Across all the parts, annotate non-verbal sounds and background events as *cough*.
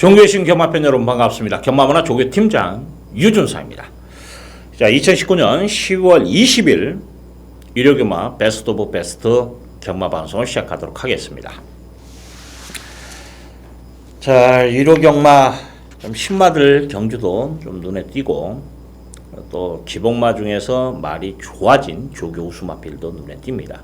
종교신 경마편 여러분 반갑습니다. 경마문화 조교팀장 유준사입니다. 자, 2019년 10월 20일 일요경마 베스트 오브 베스트 경마 방송을 시작하도록 하겠습니다. 자, 일요경마 좀 신마들 경주도 좀 눈에 띄고 또 기복마 중에서 말이 좋아진 조교 우수마필도 눈에 띕니다.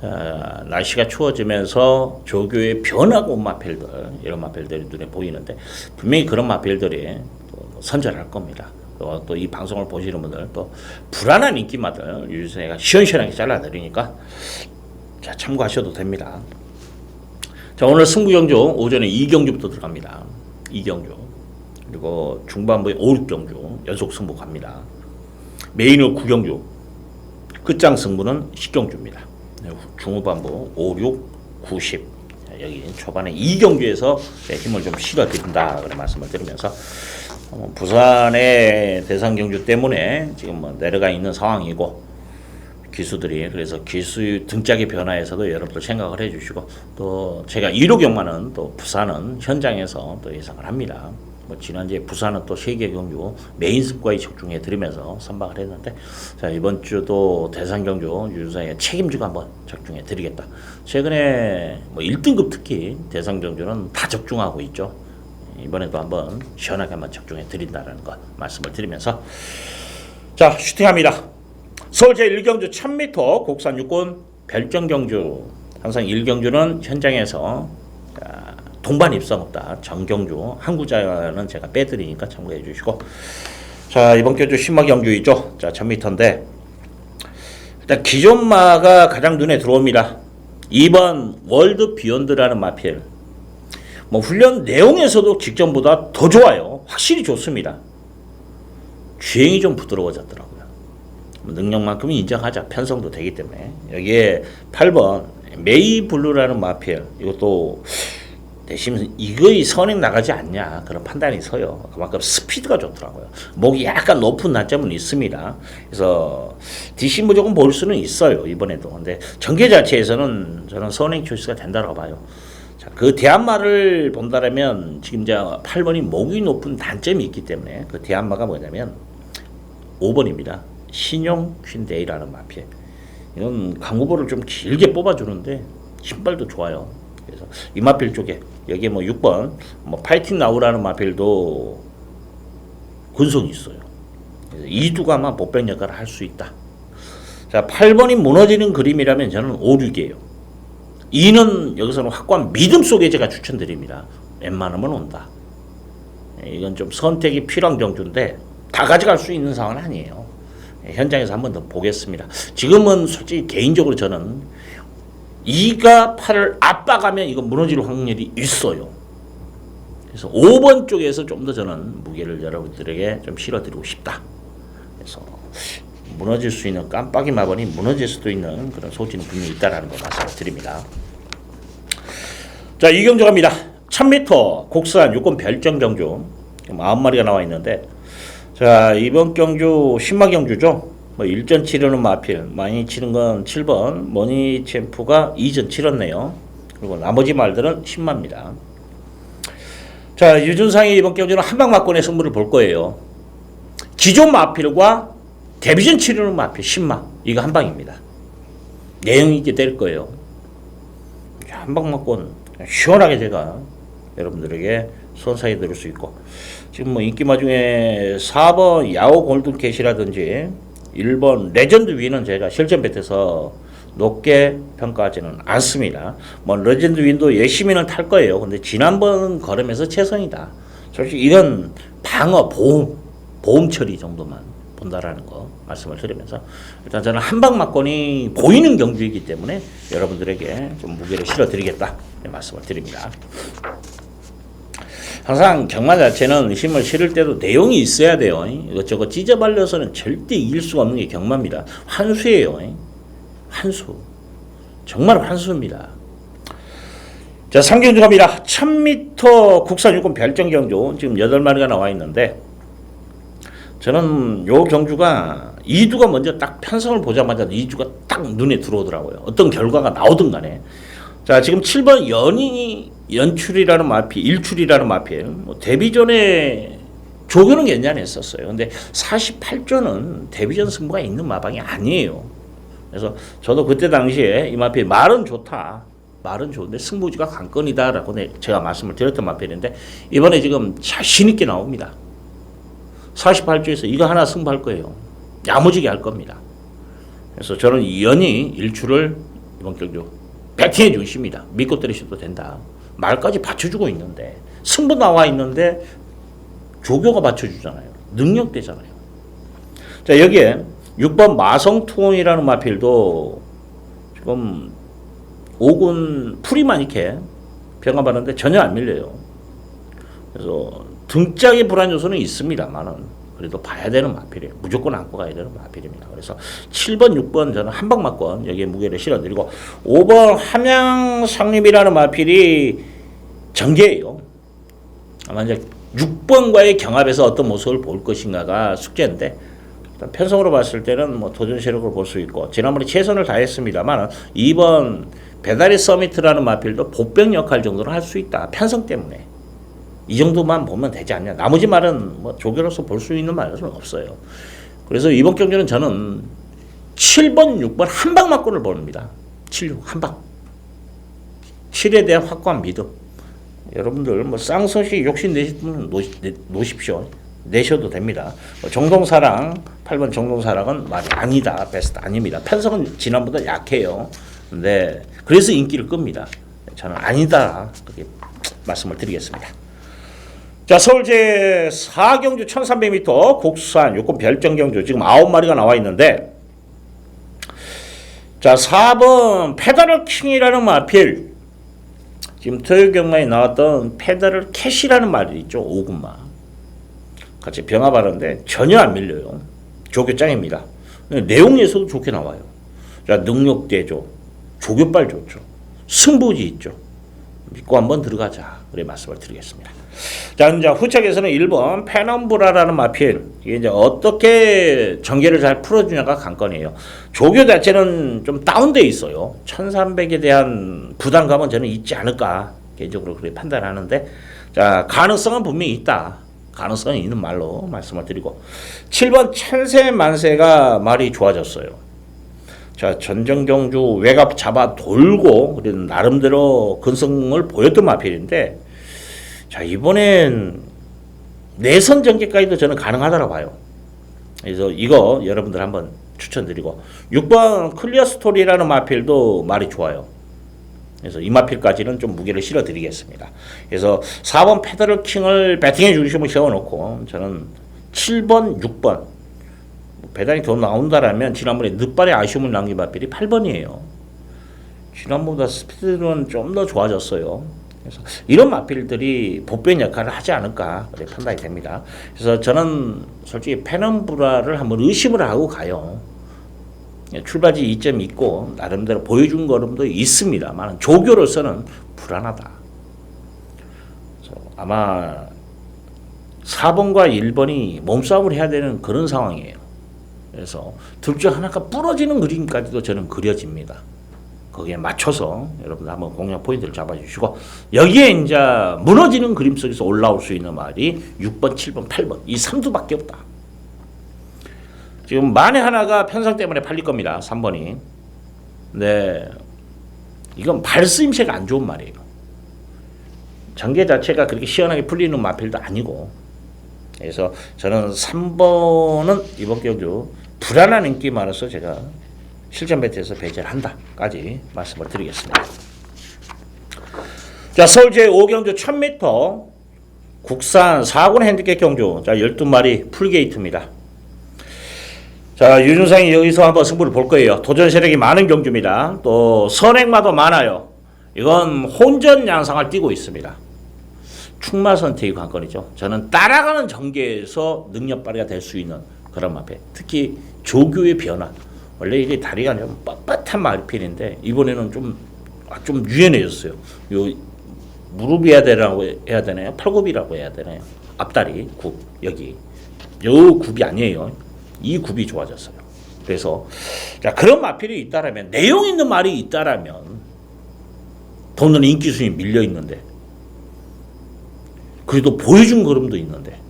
자, 날씨가 추워지면서 조교의 변하고 온 마필들 이런 마필들이 눈에 보이는데 분명히 그런 마필들이 또 선전할 겁니다. 또 이 방송을 보시는 분들 또 불안한 인기마들 유세가 시원시원하게 잘라드리니까 자 참고하셔도 됩니다. 자 오늘 승부경주 오전에 2경주부터 들어갑니다. 2경주 그리고 중반부에 5, 6경주 연속 승부 갑니다. 메인은 9경주 끝장 승부는 10경주입니다. 중후반부 5, 6, 90 자, 여기 초반에 2경주에서 힘을 좀 실어드린다 그런 말씀을 드리면서 어, 부산의 대상 경주 때문에 지금 뭐 내려가 있는 상황이고 기수들이 그래서 기수 등짝의 변화에서도 여러분들 생각을 해주시고 또 제가 1호 경마는 또 부산은 현장에서 또 예상을 합니다. 뭐 지난주에 부산은 또 세계 경주 메인 습과에 적중해 드리면서 선박을 했는데 자 이번 주도 대상 경주 유사의 책임지고 한번 적중해 드리겠다. 최근에 뭐 1등급 특히 대상 경주는 다 적중하고 있죠. 이번에도 한번 시원하게 한번 적중해 드린다는 거 말씀을 드리면서 자 슈팅합니다. 서울 제1경주 1000m 국산 육군 별정 경주 항상 1경주는 현장에서 자, 동반 입성 없다. 정경주 항구자는 제가 빼드리니까 참고해 주시고. 자 이번 경주 신마 경주이죠? 자 1000m인데. 일단 기존 마가 가장 눈에 들어옵니다. 2번 월드 비욘드라는 마필. 뭐 훈련 내용에서도 직전보다 더 좋아요. 확실히 좋습니다. 주행이 좀 부드러워졌더라고요. 뭐 능력만큼은 인정하자. 편성도 되기 때문에. 여기에 8번 메이 블루라는 마필. 이것도 대신 이거의 선행 나가지 않냐 그런 판단이 서요. 그만큼 스피드가 좋더라고요. 목이 약간 높은 난점은 있습니다. 그래서 DC 무조건 볼 수는 있어요 이번에도. 근데 전개 자체에서는 저는 선행 초이스가 된다고 봐요. 자, 그 대한마를 본다면 지금 이제 8번이 목이 높은 단점이 있기 때문에 그 대한마가 뭐냐면 5번입니다. 신용 퀸데이라는 마피에 이건 강후보를 좀 길게 뽑아주는데 신발도 좋아요. 그래서 이 마필 쪽에 여기에 뭐 6번 뭐 파이팅 나우라는 마필도 근성이 있어요. 그래서 이두가 아마 보병 역할을 할 수 있다. 자 8번이 무너지는 그림이라면 저는 5, 6이에요. 2는 여기서는 확고한 믿음 속에 제가 추천드립니다. 웬만하면 온다. 예, 이건 좀 선택이 필요한 경주인데 다 가져갈 수 있는 상황은 아니에요. 예, 현장에서 한 번 더 보겠습니다. 지금은 솔직히 개인적으로 저는 2가 8을 압박하면 이거 무너질 확률이 있어요. 그래서 5번 쪽에서 좀 더 저는 무게를 여러분들에게 좀 실어드리고 싶다. 그래서 무너질 수 있는 깜빡이 마번이 무너질 수도 있는 그런 소지는 분명히 있다라는 거 말씀을 드립니다. 자, 이경주 갑니다. 1000m 국산 육군 별정 경주. 90마리가 나와 있는데 자, 이번 경주 신마 경주죠. 뭐 1전 치르는 마필, 많이 치른 건 7번, 머니 챔프가 2전 치렀네요. 그리고 나머지 말들은 10마입니다. 자, 유준상이 이번 경주는 한방 맞권의 승부를 볼 거예요. 기존 마필과 데뷔전 치르는 마필 10마. 이거 한 방입니다. 내용 있게 될 거예요. 한방 맞권 시원하게 제가 여러분들에게 선사해 드릴 수 있고 지금 뭐 인기마 중에 4번 야오 골든 캣이라든지 1번 레전드 위는 제가 실전 배트에서 높게 평가하지는 않습니다. 뭐 레전드 윈도 열심히는 탈 거예요. 근데 지난번 걸음에서 최선이다. 솔직히 이건 방어 보험 보험 처리 정도만 본다라는 거 말씀을 드리면서 일단 저는 한방 막권이 보이는 경주이기 때문에 여러분들에게 좀 무게를 실어드리겠다 네, 말씀을 드립니다. 항상 경마 자체는 힘을 실을 때도 내용이 있어야 돼요. 이것저것 찢어발려서는 절대 이길 수가 없는 게 경마입니다. 환수예요. 환수. 정말 환수입니다. 자, 3경주 갑니다. 1000m 국산 육군 별정 경주 지금 8마리가 나와 있는데 저는 요 경주가 이두가 먼저 딱 편성을 보자마자 이두가 딱 눈에 들어오더라고요. 어떤 결과가 나오든 간에. 자, 지금 7번 연인이 연출이라는 마필, 일출이라는 마필, 뭐 데뷔 전에 조교는 괜찮았었어요. 근데 48조는 데뷔전 승부가 있는 마방이 아니에요. 그래서 저도 그때 당시에 이 마필 말은 좋다. 말은 좋은데 승부지가 관건이다라고 내- 제가 말씀을 드렸던 마필인데 이번에 지금 자신 있게 나옵니다. 48조에서 이거 하나 승부할 거예요. 야무지게 할 겁니다. 그래서 저는 연히 일출을 이번 경주 배팅해 주십니다. 믿고 때리셔도 된다. 말까지 받쳐주고 있는데 승부 나와 있는데 조교가 받쳐주잖아요. 능력되잖아요. 자 여기에 6번 마성투원이라는 마필도 지금 5군 풀이만 이렇게 평가받는데 전혀 안 밀려요. 그래서 등짝의 불안 요소는 있습니다만은 그래도 봐야 되는 마필이에요. 무조건 안고 가야 되는 마필입니다. 그래서 7번, 6번 저는 한방막권 여기에 무게를 실어드리고 5번 함양상림이라는 마필이 전개예요. 아마 이제 6번과의 경합에서 어떤 모습을 볼 것인가가 숙제인데 일단 편성으로 봤을 때는 뭐 도전 세력을 볼 수 있고 지난번에 최선을 다했습니다만 2번 배달의 서미트라는 마필도 보병 역할 정도는 할 수 있다. 편성 때문에. 이 정도만 보면 되지 않냐. 나머지 말은 뭐 조교로서 볼 수 있는 말은 없어요. 그래서 이번 경기는 저는 7번, 6번 한 방 맞고를 봅니다. 7, 6 한 방. 7에 대한 확고한 믿음. 여러분들 뭐 쌍서시 욕심 내시면 놓으십시오. 내셔도 됩니다. 뭐 정동사랑 8번 정동사랑은 말이 아니다. 베스트 아닙니다. 편성은 지난보다 약해요. 근데 그래서 인기를 끕니다. 저는 아니다. 그렇게 말씀을 드리겠습니다. 자, 서울 제 4경주 1300m 국산 요건 별정 경주 지금 9마리가 나와 있는데 자, 4번 페더럴 킹이라는 마필 지금 토요 경마에 나왔던 페더럴 캣이라는 말이 있죠. 5군마. 같이 병합하는데 전혀 안 밀려요. 조교짱입니다. 내용에서도 좋게 나와요. 자, 능력대조, 조교빨 좋죠. 승부지 있죠. 믿고 한번 들어가자. 그래 말씀을 드리겠습니다. 자, 이제 후측에서는 1번 페넘브라라는 마필. 이게 이제 어떻게 전개를 잘 풀어주냐가 관건이에요. 조교 자체는 좀 다운돼 있어요. 1300에 대한 부담감은 저는 있지 않을까. 개인적으로 그렇게 판단하는데, 자, 가능성은 분명히 있다. 가능성이 있는 말로 말씀을 드리고. 7번 천세 만세가 말이 좋아졌어요. 자, 전정경주 외곽 잡아 돌고, 그래도 나름대로 근성을 보였던 마필인데, 자, 이번엔 내선 전개까지도 저는 가능하다고 봐요. 그래서 이거 여러분들 한번 추천드리고 6번 클리어 스토리라는 마필도 말이 좋아요. 그래서 이 마필까지는 좀 무게를 실어 드리겠습니다. 그래서 4번 페더럴 킹을 배팅해 주시면 세워놓고 저는 7번, 6번 배당이 더 나온다라면 지난번에 늦발에 아쉬움을 남긴 마필이 8번이에요. 지난번보다 스피드는 좀 더 좋아졌어요. 그래서 이런 마필들이 보편 역할을 하지 않을까 판단이 됩니다. 그래서 저는 솔직히 페넘브라를 한번 의심을 하고 가요. 예, 출발지 이점이 있고 나름대로 보여준 걸음도 있습니다만 조교로서는 불안하다. 아마 4번과 1번이 몸싸움을 해야 되는 그런 상황이에요. 그래서 둘 중 하나가 부러지는 그림까지도 저는 그려집니다. 거기에 맞춰서 여러분들 한번 공략 포인트를 잡아주시고 여기에 이제 무너지는 그림 속에서 올라올 수 있는 말이 6번, 7번, 8번 이 3두밖에 없다. 지금 만에 하나가 편성 때문에 팔릴 겁니다. 3번이. 네. 이건 발쓰임새가 안 좋은 말이에요. 전개 자체가 그렇게 시원하게 풀리는 마필도 아니고 그래서 저는 3번은 이번 경주 불안한 인기 많아서 제가 실전 배트에서 배제를 한다까지 말씀을 드리겠습니다. 자, 서울 제5경주 1000m 국산 4군 핸디캡 경주 자 12마리 풀게이트입니다. 자, 유준상이 여기서 한번 승부를 볼 거예요. 도전 세력이 많은 경주입니다. 또 선행마도 많아요. 이건 혼전 양상을 띠고 있습니다. 충마 선택이 관건이죠. 저는 따라가는 전개에서 능력 발휘가 될 수 있는 그런 마페. 특히 조교의 변화. 원래 이게 다리가 좀 뻣뻣한 마필인데 이번에는 좀, 아, 좀 유연해졌어요. 요 무릎이 해야 되라고 해야 되나요? 팔굽이라고 해야 되나요? 앞다리 굽 여기 요 굽이 아니에요. 이 굽이 좋아졌어요. 그래서 자 그런 마필이 있다라면 내용 있는 말이 있다라면 돈은 인기 순위 밀려 있는데 그래도 보여준 걸음도 있는데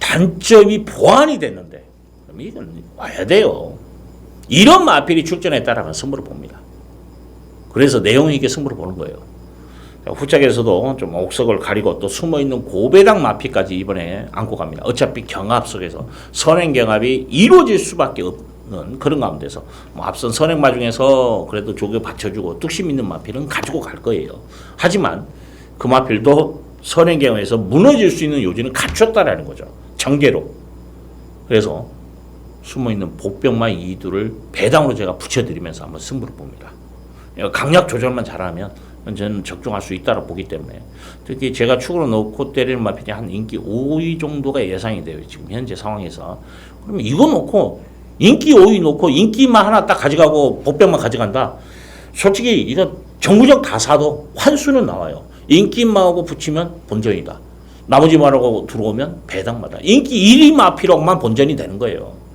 단점이 보완이 됐는데 그럼 이건 와야 돼요. 이런 마필이 출전했다라면 승부를 봅니다. 그래서 내용 있게 승부를 보는 거예요. 자, 후짝에서도 좀 옥석을 가리고 또 숨어 있는 고배당 마피까지 이번에 안고 갑니다. 어차피 경합 속에서 선행 경합이 이루어질 수밖에 없는 그런 가운데서 뭐 앞선 선행 마중에서 그래도 조교 받쳐주고 뚝심 있는 마필은 가지고 갈 거예요. 하지만 그 마필도 선행 경합에서 무너질 수 있는 요지는 갖췄다라는 거죠. 정계로. 그래서 숨어 있는 복병마 이두를 배당으로 제가 붙여드리면서 한번 승부를 봅니다. 강약 조절만 잘하면 저는 적중할 수 있다고 보기 때문에 특히 제가 축으로 놓고 때리는 마필이 한 인기 5위 정도가 예상이 돼요. 지금 현재 상황에서. 그러면 이거 놓고 인기 5위 놓고 인기만 하나 딱 가져가고 복병만 가져간다. 솔직히 이거 정부적 다 사도 환수는 나와요. 인기만하고 붙이면 본전이다. 나머지 말하고 들어오면 배당마다. 인기 1위 마필하고만 본전이 되는 거예요.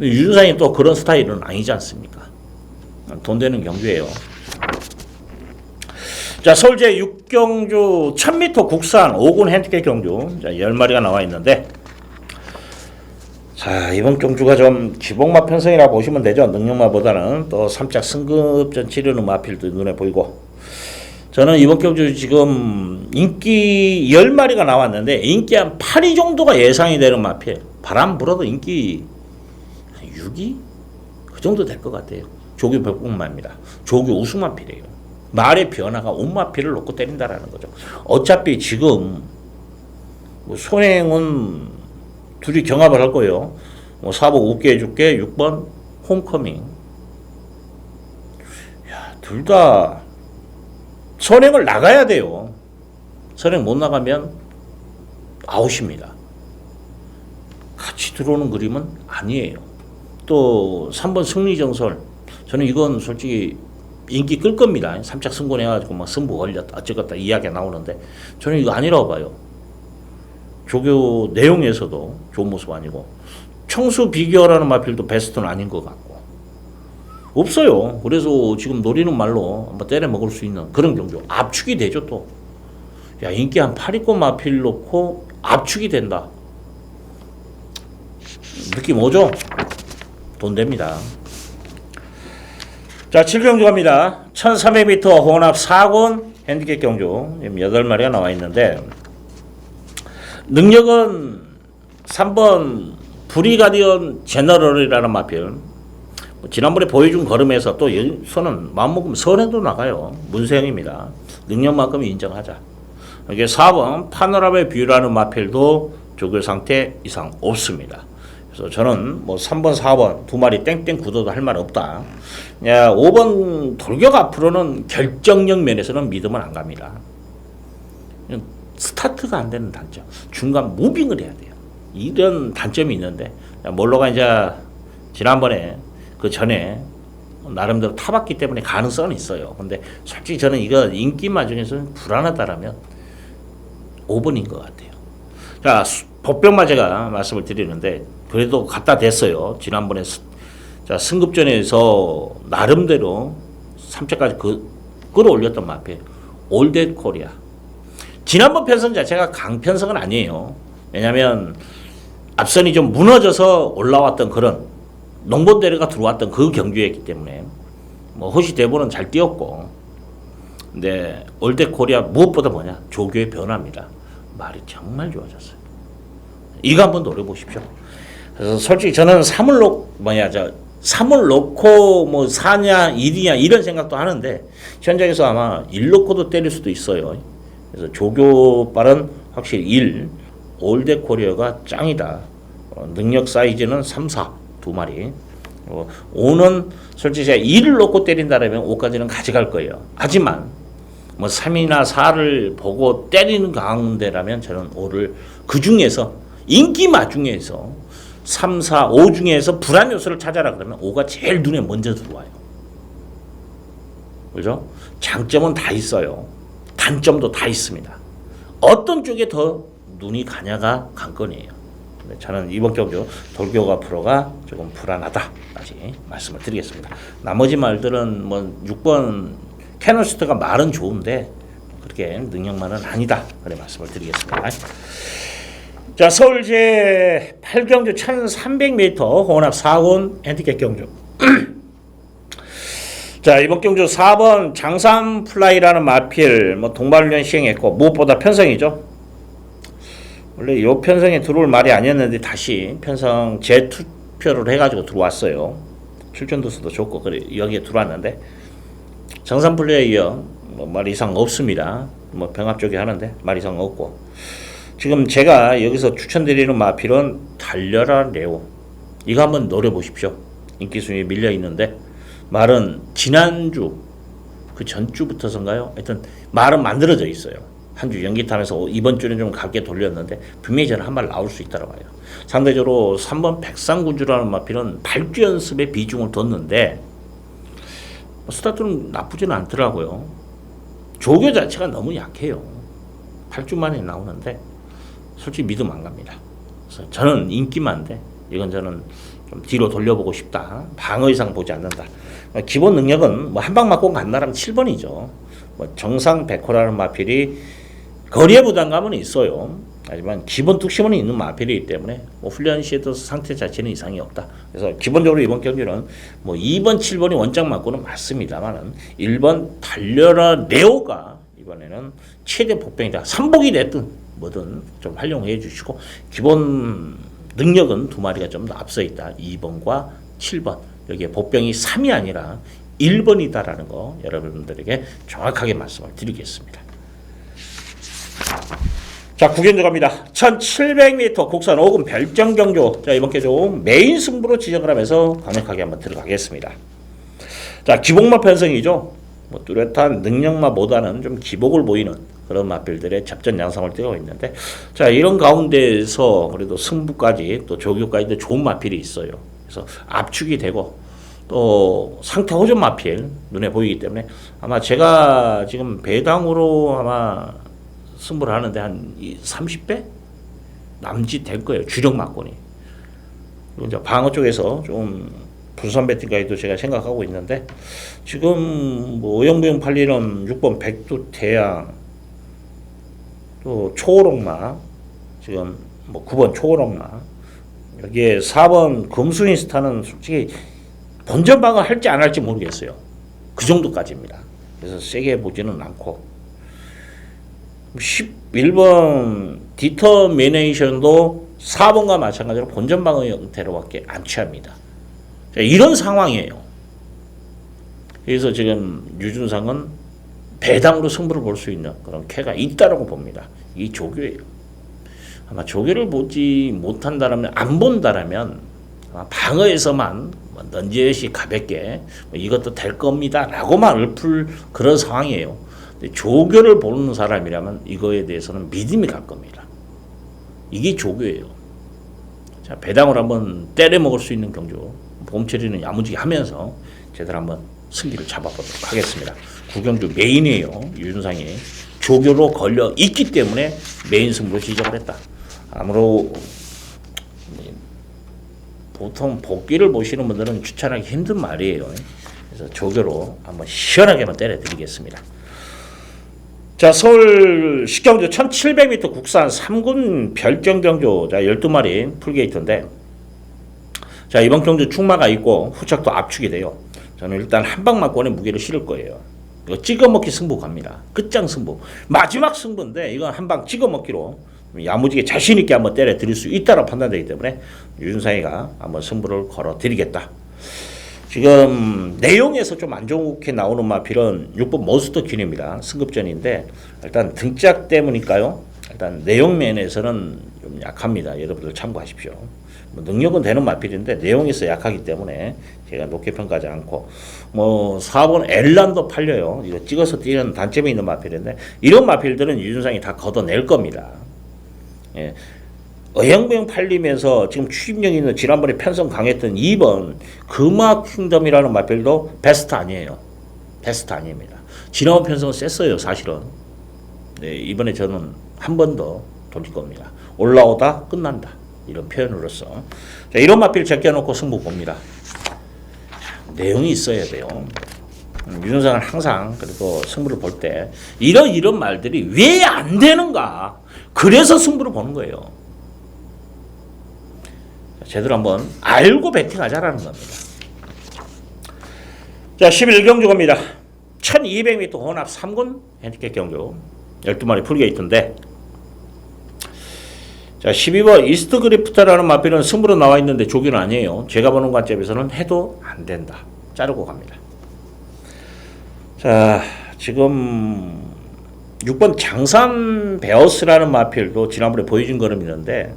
유준상이 또 그런 스타일은 아니지 않습니까? 돈 되는 경주예요. 자, 서울제 육경주 1000m 국산 5군 핸디캡 경주. 자, 10마리가 나와 있는데 자, 이번 경주가 좀 기복마 편성이라 보시면 되죠. 능력마보다는 또 3짝 승급전 치르는 마필도 눈에 보이고. 저는 이번 경주 지금 인기 10마리가 나왔는데 인기 한 8위 정도가 예상이 되는 마필. 바람 불어도 인기 한 6위? 그 정도 될 것 같아요. 조교 백분마입니다. 조교 우승마필이에요. 말의 변화가 온마필을 놓고 때린다라는 거죠. 어차피 지금 뭐 손행은 둘이 경합을 할 거예요. 뭐 사복 웃게 해줄게 6번 홈커밍. 야, 둘다 선행을 나가야 돼요. 선행 못 나가면 아웃입니다. 같이 들어오는 그림은 아니에요. 또 3번 승리정설. 저는 이건 솔직히 인기 끌 겁니다. 삼착 승곤해가지고 막 승부 걸렸다 어쩌겠다 이야기가 나오는데 저는 이거 아니라고 봐요. 조교 내용에서도 좋은 모습 아니고 청수 비교라는 마필도 베스트는 아닌 것 같고 없어요. 그래서 지금 노리는 말로 한번 때려 먹을 수 있는 그런 경주 압축이 되죠 또. 야 인기 한 8위권 마필 놓고 압축이 된다. 느낌 오죠? 돈 됩니다. 자, 7경주 갑니다. 1300m 혼합 4군 핸디캡 경주. 지금 8마리가 나와 있는데, 능력은 3번 브리가디언 제너럴이라는 마필. 뭐 지난번에 보여준 걸음에서 또 여기서는 마음먹으면 선에도 나가요. 문세영입니다. 능력만큼 인정하자. 이게 4번 파노라의 뷰라는 마필도 조교 상태 이상 없습니다. 그래서 저는 뭐 3번, 4번 두 마리 땡땡 굳어도 할 말 없다. 야, 5번 돌격 앞으로는 결정력 면에서는 믿으면 안 갑니다. 스타트가 안 되는 단점. 중간 무빙을 해야 돼요. 이런 단점이 있는데 몰로가 이제 지난번에 그 전에 나름대로 타봤기 때문에 가능성은 있어요. 근데 솔직히 저는 이거 인기만 중에서는 불안하다라면 5번인 것 같아요. 자, 법병마 제가 말씀을 드리는데 그래도 갖다 댔어요. 지난번에 스, 자, 승급전에서 나름대로 3차까지 그 끌어올렸던 마페 올댓 코리아. 지난번 편성 자체가 강편성은 아니에요. 왜냐하면 앞선이 좀 무너져서 올라왔던 그런 농본대로가 들어왔던 그 경주였기 때문에 뭐 호시 대본은 잘 뛰었고 근데 올댓 코리아 무엇보다 뭐냐 조교의 변화입니다. 말이 정말 좋아졌어요. 이거 한번 노려보십시오. 그래서 솔직히 저는 3을 놓 뭐냐 저 3을 놓고 뭐 4냐 1이냐 이런 생각도 하는데 현장에서 아마 1 놓고도 때릴 수도 있어요. 그래서 조교발은 확실히 1, 올댓 코리아가 짱이다. 어, 능력 사이즈는 3, 4 두 마리. 어, 5는 솔직히 제가 2를 놓고 때린다면 5까지는 가져갈 거예요. 하지만 뭐 3이나 4를 보고 때리는 가운데라면 저는 5를 그 중에서 인기 마 중에서 3, 4, 5 중에서 불안 요소를 찾아라 그러면 5가 제일 눈에 먼저 들어와요. 그죠? 장점은 다 있어요. 단점도 다 있습니다. 어떤 쪽에 더 눈이 가냐가 관건이에요. 근데 저는 이번 경주 돌교가 프로가 조금 불안하다까지 말씀을 드리겠습니다. 나머지 말들은 뭐 6번 캐논스트가 말은 좋은데 그렇게 능력만은 아니다. 그래 말씀을 드리겠습니다. 자 서울 제 8경주 1300m 혼합 4군 핸디캡 경주. *clears throat* 자 이번 경주 4번 장삼 플라이라는 마필 뭐 동반훈련 시행했고 무엇보다 편성이죠. 원래 요 편성에 들어올 말이 아니었는데 다시 편성 재투표를 해 가지고 들어왔어요. 출전 도수도 좋고 그래 여기에 들어왔는데. 장삼 플라이에 이어 뭐 말 이상 없습니다. 뭐 병합 쪽에 하는데 말 이상 없고 지금 제가 여기서 추천드리는 마필은 달려라 레오 이거 한번 노려보십시오 인기 순위에 밀려 있는데 말은 지난주 그 전주부터선가요? 하여튼 말은 만들어져 있어요. 한 주 연기 타면서 이번 주는 좀 가게 돌렸는데 분명히 저는 한발 나올 수 있다고 봐요. 상대적으로 3번 백상군주라는 마필은 발주 연습에 비중을 뒀는데 스타트는 나쁘지는 않더라고요. 조교 자체가 너무 약해요. 8주 만에 나오는데 솔직히 믿음 안 갑니다. 그래서 저는 인기만데 이건 저는 좀 뒤로 돌려보고 싶다. 방어 이상 보지 않는다. 기본 능력은 뭐 한 방 맞고 간다라면 7번이죠. 뭐 정상 백호라는 마필이 거리의 부담감은 있어요. 하지만 기본 뚝심은 있는 마필이기 때문에 뭐 훈련 시에도 상태 자체는 이상이 없다. 그래서 기본적으로 이번 경기는 뭐 2번, 7번이 원장 맞고는 맞습니다만은 1번 달려라 네오가 이번에는 최대 복병이다. 삼복이 됐든 뭐든 좀 활용해 주시고 기본 능력은 두 마리가 좀더 앞서 있다. 2번과 7번. 여기에 복병이 3이 아니라 1번이다라는 거 여러분들에게 정확하게 말씀을 드리겠습니다. 자, 구경 들어갑니다. 1700m 국산 5금 별정 경주. 자, 이번 개좀 메인 승부로 지정을 하면서 강력하게 한번 들어가겠습니다. 자, 기복마 편성이죠. 뭐 뚜렷한 능력마보다는 좀 기복을 보이는 그런 마필들의 접전 양상을 띄고 있는데 자 이런 가운데에서 그래도 승부까지 또 조교까지도 좋은 마필이 있어요. 그래서 압축이 되고 또 상태 호전 마필 눈에 보이기 때문에 아마 제가 지금 배당으로 아마 승부를 하는데 한 30배 남짓 될 거예요. 주력 막권이. 방어 쪽에서 좀 부산 배팅까지도 제가 생각하고 있는데 지금 뭐 오영부영 팔리는 6번 백두 태양 또 초록마 지금 뭐 9번 초록마 여기에 4번 금수인 스타는 솔직히 본전 방어 할지 안 할지 모르겠어요. 그 정도까지입니다. 그래서 세게 보지는 않고 11번 디터미네이션도 4번과 마찬가지로 본전 방어 형태로밖에 안 취합니다. 자, 이런 상황이에요. 그래서 지금 유준상은 배당으로 승부를 볼 수 있는 그런 쾌가 있다라고 봅니다. 이 조교예요. 아마 조교를 보지 못한다라면 안 본다라면 방어에서만 뭐 넌지시 가볍게 뭐 이것도 될 겁니다라고만 읊을 그런 상황이에요. 조교를 보는 사람이라면 이거에 대해서는 믿음이 갈 겁니다. 이게 조교예요. 자 배당을 한번 때려 먹을 수 있는 경주 봄철이는 야무지게 하면서 제대로 한번 승기를 잡아보도록 하겠습니다. 구경주 메인이에요. 유준상이 조교로 걸려 있기 때문에 메인 승부로 지정을 했다. 아무로 보통 복귀를 보시는 분들은 추천하기 힘든 말이에요. 그래서 조교로 한번 시원하게 한번 때려드리겠습니다. 자, 서울 식경주 1700m 국산 3군 별정 경주 자 12마리 풀게이트인데 자, 이번 경주 충마가 있고 후착도 압축이 돼요. 저는 일단 한방막권에 무게를 실을 거예요. 이거 찍어먹기 승부 갑니다. 끝장 승부. 마지막 승부인데 이건 한방 찍어먹기로 야무지게 자신 있게 한번 때려 드릴 수 있다고 판단되기 때문에 유준상이가 한번 승부를 걸어 드리겠다. 지금 내용에서 좀 안 좋게 나오는 마필은 6번 모스터 균입니다. 승급전인데 일단 등짝 때문일까요? 일단 내용 면에서는 좀 약합니다. 여러분들 참고하십시오. 뭐 능력은 되는 마필인데 내용에서 약하기 때문에 제가 높게 평가하지 않고 뭐 4번 엘란도 팔려요. 이거 찍어서 뛰는 단점이 있는 마필인데 이런 마필들은 유준상이 다 걷어낼 겁니다. 예. 어영부영 팔리면서 지금 추임력 있는 지난번에 편성 강했던 2번 금화 킹덤이라는 마필도 베스트 아니에요. 베스트 아닙니다. 지난번 편성은 셌어요, 사실은. 네, 이번에 저는 한 번 더 돌릴 겁니다. 올라오다 끝난다. 이런 표현으로서. 자, 이런 마필 제껴놓고 승부 봅니다. 내용이 있어야 돼요. 음, 유준상은 항상 그래도 승부를 볼 때 이런 이런 말들이 왜 안 되는가? 그래서 승부를 보는 거예요. 제대로 한번 알고 배팅하자라는 겁니다. 자, 11경주 갑니다. 1200m 혼합 3군 핸디캡 경주 12마리 풀게이트인데 자, 12번 이스트 그리프트라는 마필은 승부로 나와 있는데 조기는 아니에요. 제가 보는 관점에서는 해도 안 된다. 자르고 갑니다. 자, 지금 6번 장산 베어스라는 마필도 지난번에 보여준 걸음이는데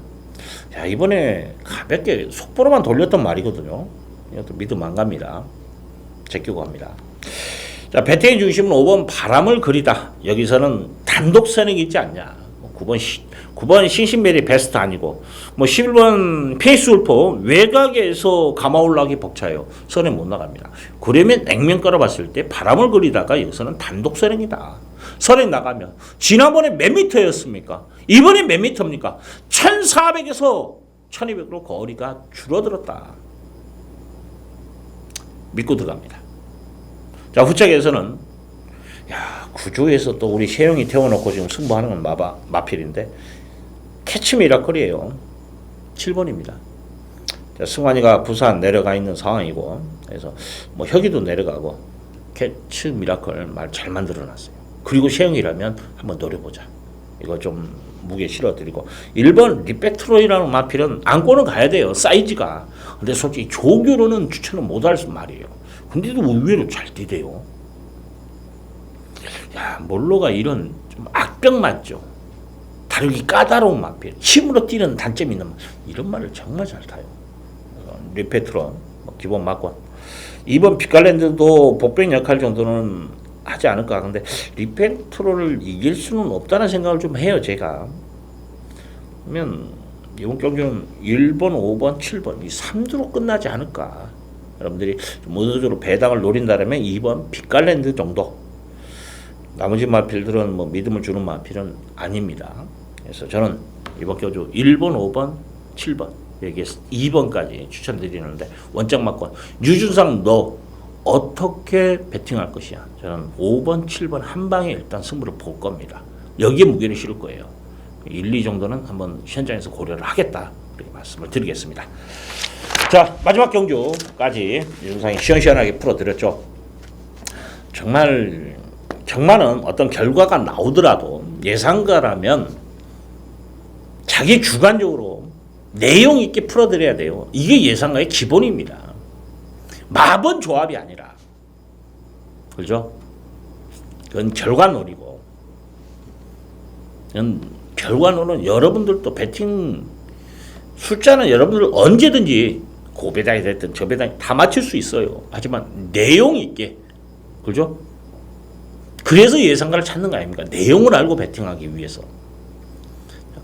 자, 이번에 가볍게 속보로만 돌렸던 말이거든요. 이것도 믿음 안 갑니다. 제끼고 갑니다. 자, 배팅의 중심은 5번 바람을 그리다. 여기서는 단독 선행이 있지 않냐. 9번 시, 9번 신신메리 베스트 아니고 뭐 11번 페이스 울포 외곽에서 감아올라기 벅차요. 선행 못 나갑니다. 그러면 냉면 깔아봤을 때 바람을 그리다가 여기서는 단독 선행이다. 선행 나가면 지난번에 몇 미터였습니까? 이번에 몇 미터입니까? 1400에서 1200으로 거리가 줄어들었다. 믿고 들어갑니다. 자, 후측에서는 야, 구조에서 또 우리 세영이 태워놓고 지금 승부하는 건 마바, 마필인데 캐치 미라클이에요. 7번입니다. 자, 승환이가 부산 내려가 있는 상황이고 그래서 뭐 혁이도 내려가고 캐치 미라클 말 잘 만들어 놨어요. 그리고 세영이라면 한번 노려보자. 이거 좀 무게 실어드리고 1번 리백트로이라는 마필은 안고는 가야 돼요. 사이즈가. 근데 솔직히 조교로는 추천을 못할 말이에요. 근데도 의외로 잘 뛰대요. 야, 몰로가 이런 좀 악병 맞죠. 다루기 까다로운 마필, 힘으로 뛰는 단점이 있는 말. 이런 말을 정말 잘 타요. 어, 리페트론 뭐 기본 맞고 2번 피칼랜드도 복병 역할 정도는 하지 않을까. 근데 리페트론을 이길 수는 없다는 생각을 좀 해요, 제가. 그러면 이번 경기는 1번, 5번, 7번 이 3두로 끝나지 않을까. 여러분들이 좀 의도적으로 배당을 노린다면 2번 빅갈랜드 정도. 나머지 마필들은 뭐 믿음을 주는 마필은 아닙니다. 그래서 저는 이번 교주 1번, 5번, 7번 여기에서 2번까지 추천드리는데 원장 맞건 유준상 너 어떻게 배팅할 것이야? 저는 5번, 7번 한 방에 일단 승부를 볼 겁니다. 여기에 무게를 실을 거예요. 1, 2 정도는 한번 현장에서 고려를 하겠다. 이렇게 말씀을 드리겠습니다. 자 마지막 경주까지 유준상이 시원시원하게 풀어드렸죠. 정말 정말은 어떤 결과가 나오더라도 예상가라면 자기 주관적으로 내용 있게 풀어드려야 돼요. 이게 예상가의 기본입니다. 마번 조합이 아니라 그죠? 그건 결과놀이고 그건 결과론은 여러분들도 배팅 숫자는 여러분들 언제든지 고배당이 됐든 저배당이 다 맞출 수 있어요. 하지만 내용 있게 그죠? 그래서 예상가를 찾는 거 아닙니까? 내용을 알고 배팅하기 위해서.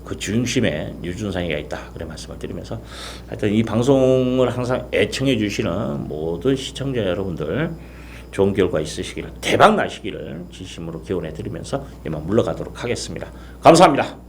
그 중심에 유준상이가 있다. 그래 말씀을 드리면서 하여튼 이 방송을 항상 애청해 주시는 모든 시청자 여러분들 좋은 결과 있으시기를 대박 나시기를 진심으로 기원해 드리면서 이만 물러가도록 하겠습니다. 감사합니다.